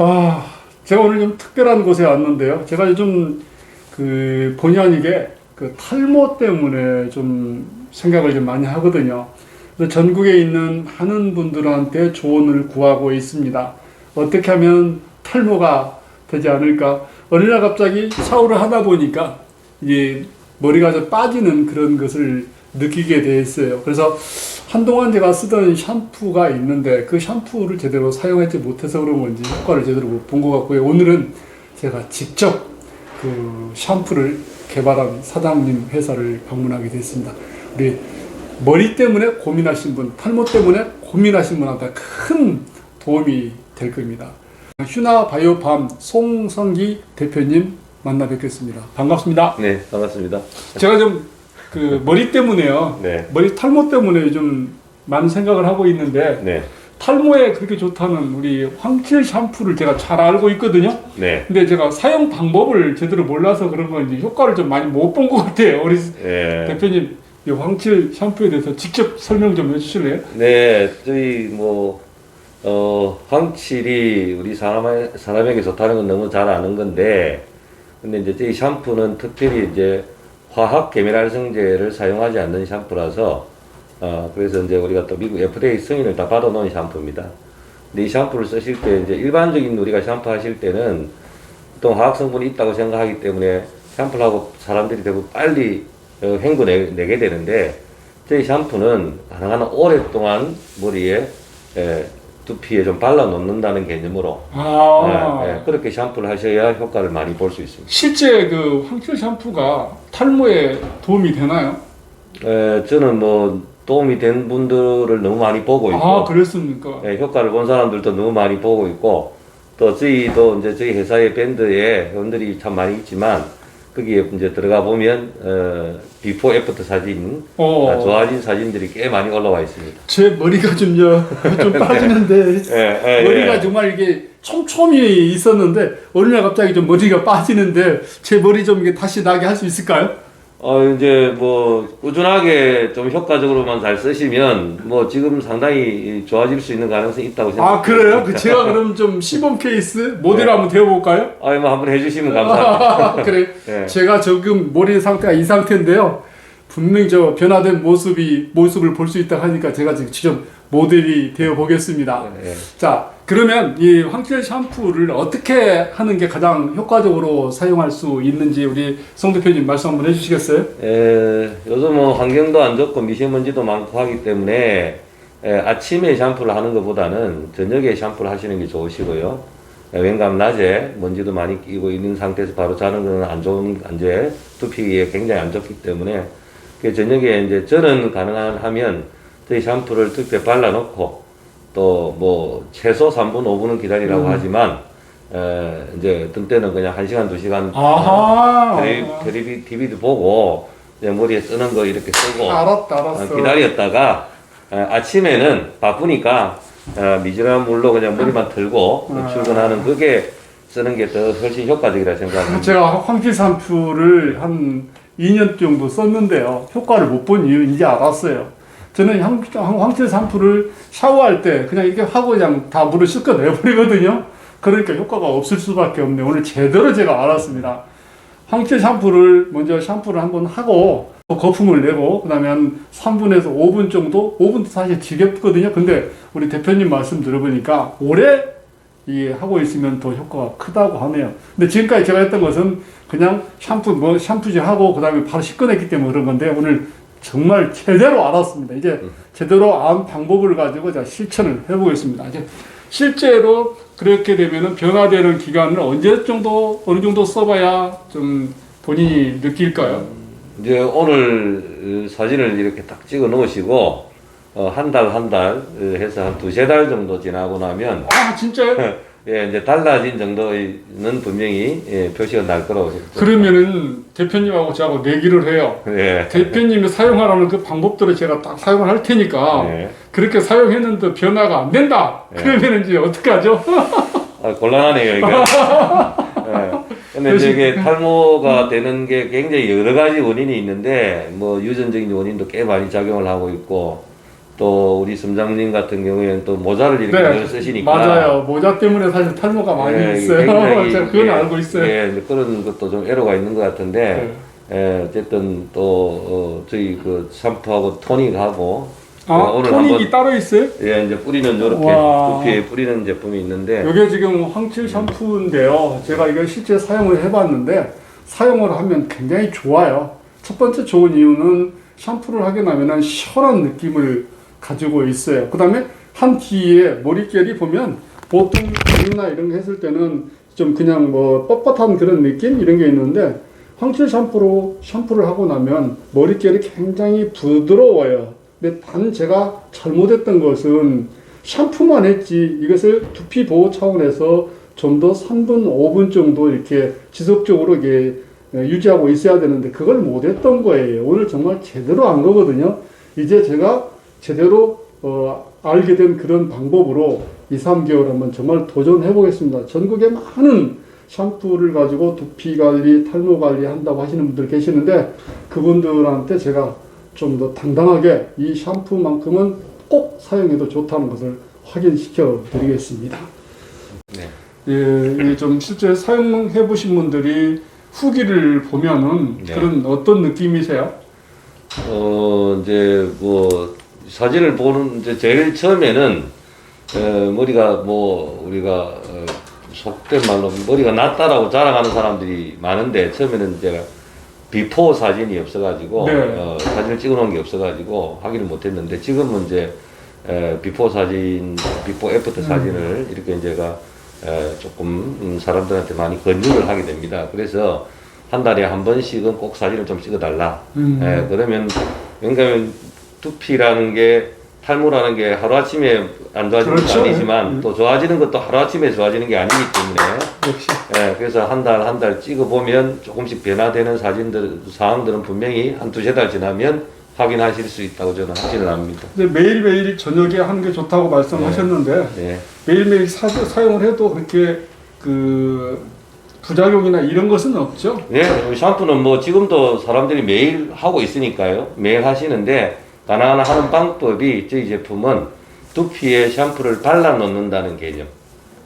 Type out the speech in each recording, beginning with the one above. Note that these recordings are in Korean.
아, 제가 오늘 좀 특별한 곳에 왔는데요. 제가 요즘 그 본의 아니게 그 탈모 때문에 좀 생각을 좀 많이 하거든요. 그래서 전국에 있는 많은 분들한테 조언을 구하고 있습니다. 어떻게 하면 탈모가 되지 않을까? 어느 날 갑자기 샤워를 하다 보니까 이제 머리가 좀 빠지는 그런 것을 느끼게 됐어요. 그래서 한동안 제가 쓰던 샴푸가 있는데 그 샴푸를 제대로 사용하지 못해서 그런 건지 효과를 제대로 못 본 것 같고요. 오늘은 제가 직접 그 샴푸를 개발한 사장님 회사를 방문하게 됐습니다. 우리 머리 때문에 고민하신 분, 탈모 때문에 고민하신 분한테 큰 도움이 될 겁니다. 휴나 바이오팜 송성기 대표님 만나 뵙겠습니다. 반갑습니다. 네, 반갑습니다. 제가 좀 그 머리 때문에요. 네. 머리 탈모 때문에 좀 많은 생각을 하고 있는데 네. 탈모에 그렇게 좋다는 우리 황칠 샴푸를 제가 잘 알고 있거든요. 네. 근데 제가 사용 방법을 제대로 몰라서 그런 건지 효과를 좀 많이 못 본 것 같아요. 우리 네. 대표님 이 황칠 샴푸에 대해서 직접 설명 좀 해주실래요? 네, 저희 뭐, 어, 황칠이 우리 사람, 사람에게 좋다는 건 너무 잘 아는 건데, 근데 이제 저희 샴푸는 특별히 이제 화학 계면활성제를 사용하지 않는 샴푸라서, 어, 그래서 이제 우리가 또 미국 FDA 승인을 다 받아놓은 샴푸입니다. 근데 이 샴푸를 쓰실 때 이제 일반적인 우리가 샴푸 하실 때는 보통 화학 성분이 있다고 생각하기 때문에 샴푸를 하고 사람들이 대부분 빨리 어, 헹구 내, 내게 되는데 저희 샴푸는 가능한 한 오랫동안 머리에 에, 두피에 좀 발라 놓는다는 개념으로 아 예, 예, 그렇게 샴푸를 하셔야 효과를 많이 볼 수 있습니다. 실제 그 황칠 샴푸가 탈모에 도움이 되나요? 에, 저는 뭐 도움이 된 분들을 너무 많이 보고 있고 아 그랬습니까? 예, 효과를 본 사람들도 너무 많이 보고 있고 또 저희도 이제 저희 회사의 밴드에 회원들이 참 많이 있지만 거기에 이제 들어가 보면 어, 비포 애프터 사진 어. 아, 좋아진 사진들이 꽤 많이 올라와 있습니다. 제 머리가 좀요 좀 빠지는데 예, 예, 머리가 예. 정말 이게 촘촘히 있었는데 어느 날 갑자기 좀 머리가 빠지는데 제 머리 좀 이게 다시 나게 할 수 있을까요? 어 이제 뭐 꾸준하게 좀 효과적으로만 잘 쓰시면 뭐 지금 상당히 좋아질 수 있는 가능성이 있다고 생각합니다. 아 그래요? 그 제가 그럼 좀 시범 케이스 모델 네. 한번 되어볼까요? 아, 뭐 한번 해주시면 감사합니다. 그래. 네. 제가 지금 머리 상태가 이 상태인데요. 분명히 저 변화된 모습이 모습을 볼 수 있다 하니까 제가 지금 직접 모델이 되어 보겠습니다. 예. 자, 그러면 이 황칠 샴푸를 어떻게 하는 게 가장 효과적으로 사용할 수 있는지 우리 송 대표님 말씀 한번 해주시겠어요? 에, 요즘은 뭐 환경도 안 좋고 미세먼지도 많고 하기 때문에 에, 아침에 샴푸를 하는 것보다는 저녁에 샴푸를 하시는 게 좋으시고요. 에, 왠가하면 낮에 먼지도 많이 끼고 있는 상태에서 바로 자는 것은 안 좋은, 이제 두피에 굉장히 안 좋기 때문에 그 저녁에 이제 저는 가능하면 저희 샴푸를 두피에 발라놓고 또 뭐 최소 3분, 5분은 기다리라고 음. 하지만 에, 이제 어떤 때는 그냥 1시간, 2시간 아하. 텔레비, TV도 보고 이제 머리에 쓰는 거 이렇게 쓰고 알았다, 어, 알았어. 기다렸다가 어, 아침에는 바쁘니까 어, 미지근한 물로 그냥 머리만 틀고 아. 출근하는 그게 쓰는 게 더 훨씬 효과적이라 생각합니다. 제가 황칠 샴푸를 한 2년 정도 썼는데요. 효과를 못 본 이유 이제 알았어요. 저는 황, 황칠 샴푸를 샤워할 때 그냥 이렇게 하고 그냥 다 물을 씻고 내버리거든요. 그러니까 효과가 없을 수밖에 없네. 오늘 제대로 제가 알았습니다. 황칠 샴푸를 먼저 샴푸를 한번 하고 거품을 내고 그다음에 한 3분에서 5분 정도 5분도 사실 지겹거든요. 근데 우리 대표님 말씀 들어보니까 오래 이 하고 있으면 더 효과가 크다고 하네요. 근데 지금까지 제가 했던 것은 그냥 샴푸 뭐 샴푸질 하고 그다음에 바로 씻어냈기 때문에 그런 건데 오늘 정말 제대로 알았습니다. 이제 제대로 안 방법을 가지고 제가 실천을 해보겠습니다. 이제 실제로 그렇게 되면은 변화되는 기간을 언제 정도 어느 정도 써봐야 좀 본인이 느낄까요? 이제 오늘 어, 사진을 이렇게 딱 찍어 놓으시고 어, 한달한달 해서 한 두세 달 정도 지나고 나면 아 진짜요? 예, 이제 달라진 정도는 분명히 예, 표시가 날 거라고 생각합니다. 그러면은 대표님하고 저하고 내기를 해요. 예. 대표님이 사용하라는 그 방법들을 제가 딱 사용을 할 테니까 예. 그렇게 사용했는데 변화가 안 된다. 예. 그러면 이제 어떻게 하죠? 아, 곤란하네요, 이게. 예. 근데 이제 이게 탈모가 되는 게 굉장히 여러 가지 원인이 있는데, 뭐, 유전적인 원인도 꽤 많이 작용을 하고 있고, 또 우리 점장님 같은 경우에는 또 모자를 이렇게 늘 쓰시니까 네. 맞아요. 모자 때문에 사실 탈모가 많이 예, 있어요. 굉장히, 제가 그건 예, 알고 있어요. 예, 그런 것도 좀 애로가 있는 것 같은데 예, 어쨌든 또 어, 저희 그 샴푸하고 토닉하고 아, 어, 오늘 토닉이 한번 따로 있어요? 예, 이제 뿌리는 이렇게 와. 두피에 뿌리는 제품이 있는데 이게 지금 황칠 샴푸인데요. 제가 이걸 실제 사용을 해봤는데 사용을 하면 굉장히 좋아요. 첫 번째 좋은 이유는 샴푸를 하게 나면은 시원한 느낌을 가지고 있어요. 그 다음에 한 뒤에 머릿결이 보면 보통 물이나 이런 거 했을 때는 좀 그냥 뭐 뻣뻣한 그런 느낌 이런 게 있는데 황칠 샴푸로 샴푸를 하고 나면 머릿결이 굉장히 부드러워요. 근데 단 제가 잘못했던 것은 샴푸만 했지 이것을 두피 보호 차원에서 좀 더 3분, 5분 정도 이렇게 지속적으로 이게 유지하고 있어야 되는데 그걸 못했던 거예요. 오늘 정말 제대로 한 거거든요. 이제 제가 제대로 어, 알게 된 그런 방법으로 2, 3개월 한번 정말 도전해 보겠습니다. 전국에 많은 샴푸를 가지고 두피 관리, 탈모 관리 한다고 하시는 분들 계시는데 그분들한테 제가 좀 더 당당하게 이 샴푸만큼은 꼭 사용해도 좋다는 것을 확인시켜 드리겠습니다. 네. 예, 좀 실제 사용해 보신 분들이 후기를 보면은 네. 그런 어떤 느낌이세요? 어 이제 뭐 사진을 보는 이제 제일 처음에는 어, 머리가 뭐 우리가 어, 속된 말로 머리가 낫다라고 자랑하는 사람들이 많은데 처음에는 제가 비포 사진이 없어가지고 네. 어, 사진을 찍어놓은 게 없어가지고 확인을 못했는데 지금은 이제 에, 비포 사진, 비포 애프터 사진을 이렇게 이제가 에, 조금 음, 사람들한테 많이 권유를 하게 됩니다. 그래서 한 달에 한 번씩은 꼭 사진을 좀 찍어달라. 음. 예, 그러면 왜냐하면 두피라는 게 탈모라는 게 하루아침에 안 좋아지는 그렇죠. 건 아니지만 음. 또 좋아지는 것도 하루아침에 좋아지는 게 아니기 때문에 역시 예, 그래서 한 달 한 달 찍어보면 조금씩 변화되는 사진들, 사항들은 분명히 한 두세 달 지나면 확인하실 수 있다고 저는 확신을 합니다. 이제 매일매일 저녁에 하는 게 좋다고 말씀하셨는데 네. 매일매일 사, 사용을 해도 그렇게 그 부작용이나 이런 것은 없죠? 네, 샴푸는 뭐 지금도 사람들이 매일 하고 있으니까요. 매일 하시는데 단 하나 하는 방법이 저희 제품은 두피에 샴푸를 발라 놓는다는 개념.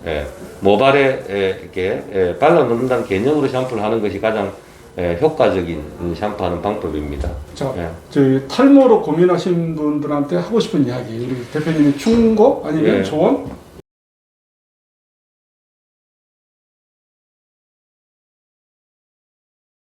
예, 모발에 예, 이렇게 예, 발라 놓는다는 개념으로 샴푸를 하는 것이 가장 예, 효과적인 샴푸하는 방법입니다. 자, 예. 저희 탈모로 고민하신 분들한테 하고 싶은 이야기 우리 대표님이 충고 아니면 예. 조언?